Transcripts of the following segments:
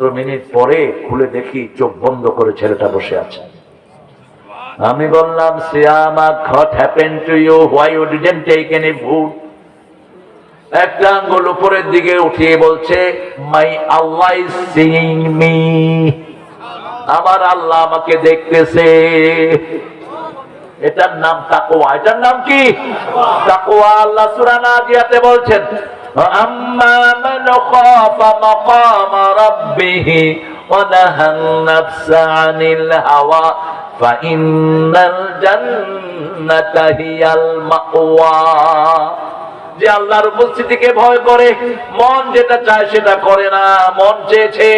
পনেরো মিনিট পরে খুলে দেখি চোখ বন্ধ করে ছেলেটা বসে আছে। আমি বললাম, Siyama what happen to you why you didn't take any food একটা আঙ্গুল উপরের দিকে উঠিয়ে বলছে মাই আল্লাহ সিইং মি আমার আল্লাহ আমাকে দেখতেছে। এটার নাম তাকওয়া। এটার নাম কি? তাকওয়া। আল্লাহ সূরা নাজিয়াতে বলছেন মান খাফা মাকাম রাব্বিহি ওয়া নাহান নাফসা আনিল হাওয়া ফাইন্নাল জান্নাতা হিয়াল মাওয়া যে আল্লাহর উপস্থিতিকে ভয় করে, মন যেটা চায় সেটা করে না, মন চেয়েছে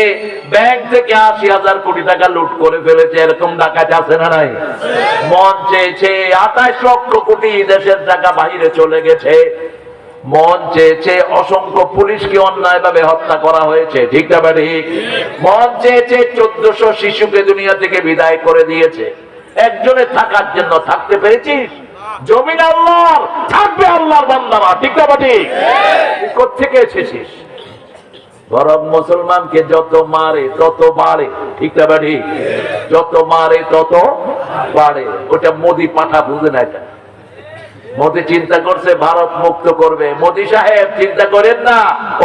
ব্যাংক থেকে আশি হাজার কোটি টাকা লুট করে ফেলেছে, এরকম ডাকাত আছে না নাই? মন চেয়েছে আঠাশ লক্ষ কোটি দেশের টাকা বাইরে চলে গেছে মন চেয়েছে অসংখ্য পুলিশকে অন্যায় ভাবে হত্যা করা হয়েছে। ঠিক না ঠিক? মন চেয়েছে চোদ্দশো শিশুকে দুনিয়া থেকে বিদায় করে দিয়েছে। একজনে থাকার জন্য থাকতে পেরেছিস জমিন আল্লাহর, থাকবে আল্লাহর বান্দারা ঠিক না ঠিক? তুই কোত্থেকে এসেছিস? বরং মুসলমানকে যত মারে, তত বাড়ে। ঠিক না ঠিক? যত মারে, তত বাড়ে। ওটা মোদি পাঠা বুঝে না এটা। মোদি চিন্তা করছে, ভারত মুক্ত করবে। মোদি সাহেব, চিন্তা করেন না,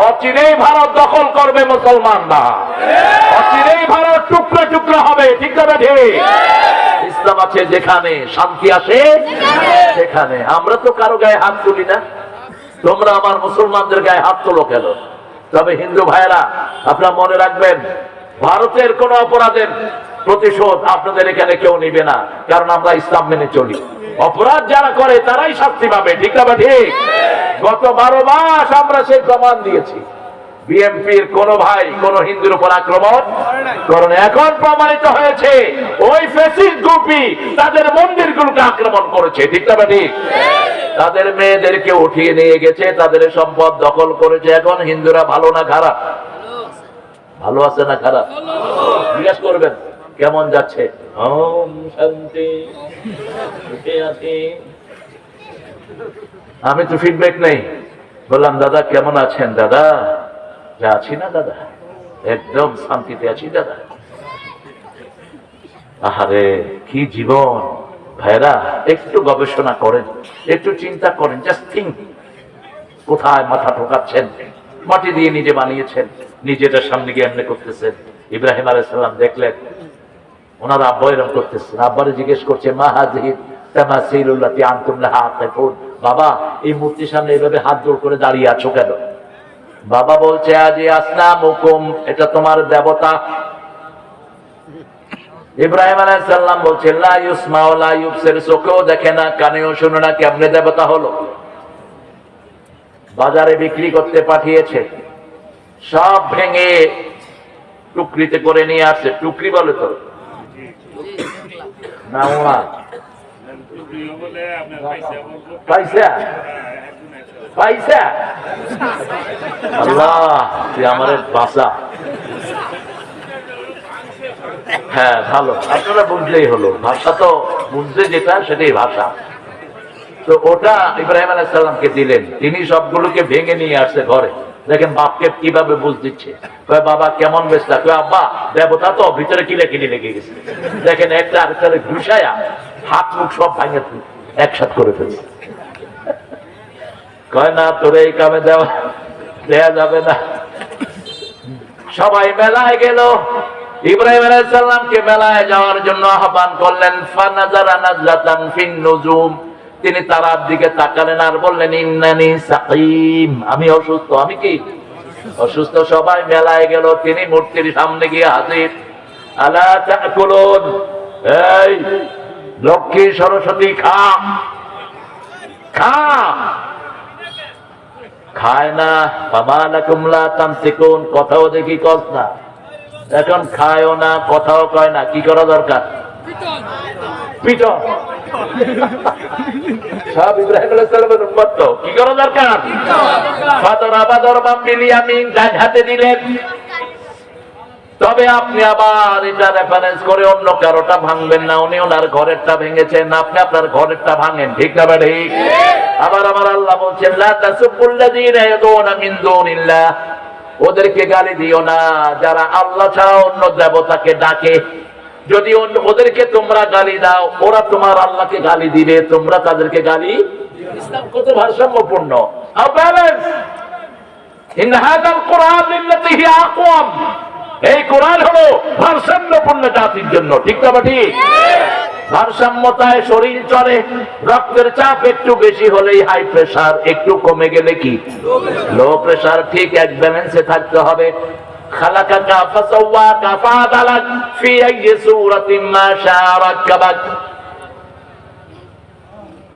অচিরেই ভারত দখল করবে মুসলমানরা। অচিরেই ভারত টুকরা টুকরা হবে, ঠিক না ঠিক ইসলাম আছে যেখানে, শান্তি আসে সেখানে। আমরা তো কারও গায়ে হাত তুলি না। তোমরা আমার মুসলমানদের গায়ে হাত তোলো কেন? তবে হিন্দু ভাইয়েরা, আপনারা মনে রাখবেন, ভারতের কোন অপরাধের প্রতিশোধ আপনাদের এখানে কেউ নিবে না, কারণ আমরা ইসলাম মেনে চলি। অপরাধ যারা করে, তারাই শাস্তি পাবে, ঠিক না ঠিক? গত বারো মাস আমরা সেই প্রমাণ দিয়েছি। বিএমপির কোন ভাই, কোন হিন্দুর উপর আক্রমণ কারণ এখন প্রমাণিত হয়েছে, ওই ফেসিস গ্রুপই তাদের মন্দিরগুলোকে আক্রমণ করেছে, ঠিক না ঠিক? তাদের মেয়েদেরকে উঠিয়ে নিয়ে গেছে, তাদের সম্পদ দখল করেছে। এখন হিন্দুরা ভালো না খারাপ? ভালো আছে না খারাপ? জিজ্ঞেস করবেন। কেমন যাচ্ছে? ওম শান্তি সুখে আছি। আমি তো ফিডব্যাক নেই। বললাম দাদা কেমন আছেন? দাদা যা আছি না দাদা? একদম শান্তিতে আছি দাদা। আহারে কি জীবন। ভাইরা একটু গবেষণা করেন একটু চিন্তা করেন জাস্ট থিঙ্ক কোথায় মাথা ঠোকাচ্ছেন? মাটি দিয়ে নিজে বানিয়েছেন নিজেটা সামনে গিয়ে এমনি করতেছেন। ইব্রাহিম আলাইসাল্লাম দেখলেন ওনারা আব্বা এরম করতেছেন আব্বারে জিজ্ঞেস করছে, মা হাজির তামাসিলুল্লাতি আনতুম লাহা আকিফুন বাবা, এই মূর্তির সামনে এইভাবে হাত জোড় করে দাঁড়িয়ে আছো কেন? বাবা বলছে, আজি আসলাম হুকুম এটা তোমার দেবতা। ইব্রাহিম আলাইসাল্লাম বলছে, লা ইউসমা লা ইউবসির, চোখেও দেখে না, কানেও শুনে না, কেমনে দেবতা হলো? বাজারে বিক্রি করতে পাঠিয়েছে। সব ভেঙে টুকরিতে করে নিয়ে আসছে। টুকরি বলে তো? হ্যাঁ ভালো। বুঝলেই হলো। ভাষা তো বুঝতে যেটা, সেটাই ভাষা। তো ওটা ইব্রাহিম আলাইসাল্লামকে দিলেন। তিনি সবগুলোকে ভেঙে নিয়ে আসছে ঘরে। দেখেন বাপকে কীভাবে বুঝ দিচ্ছে? বাবা, কেমন বেসটা কয়, আব্বা, দেবতা তো ভিতরে কিলে কিলে লেগে গেছে? দেখেন একটা আরেকটারে ঘুষায়া হাত, মুখ সব ভাঙে একসাথ করে ফেলছে কয়, না, তোরে এই কামে দেওয়া, দেয়া যাবে না। সবাই মেলায় গেল। ইব্রাহিম আলাইসাল্লামকে মেলায় যাওয়ার জন্য আহ্বান করলেন, ফানাজারা নাজলাতান ফিন নুজুম। তিনি তারার দিকে তাকালেন আর বললেন, ইন্নানি সাকিম। আমি অসুস্থ, আমি কি? অসুস্থ সবাই মেলায় গেল, তিনি মূর্তির সামনে গিয়ে হাজির। এই, লক্ষ্মী সরস্বতী, খা। খা। খায় না। বাবা না কুমলা তান্ত্রিকুন কথাও দেখি কস না। এখন খায়ও না, কথাও কয় না। কি করা দরকার? তবে আপনি আবার এটা রেফারেন্স করে অন্য কারোটা ভাঙবেন না। উনি ওনার ঘরেরটা ভেঙেছেন। আপনি আপনার ঘরেরটা ভাঙেন, ঠিক না ঠিক আবার আমার আল্লাহ বলছেন ওদেরকে গালি দিও না। যারা আল্লাহ ছাড়া অন্য দেবতাকে ডাকে যদি ওদেরকে তোমরা গালি দাও, ওরা তোমার আল্লাহকে গালি দিবে, তোমরা তাদেরকে গালি ইসলাম কত ভারসাম্যপূর্ণ। ভারসাম্যতায় শরীর চলে, রক্তের চাপ একটু বেশি হলেই হাই প্রেসার একটু কমে গেলে কি? লো প্রেসার ঠিক, এক ব্যালেন্সে থাকতে হবে। خلقك فسواك فاضلك في أي سورة ما شاء ركبك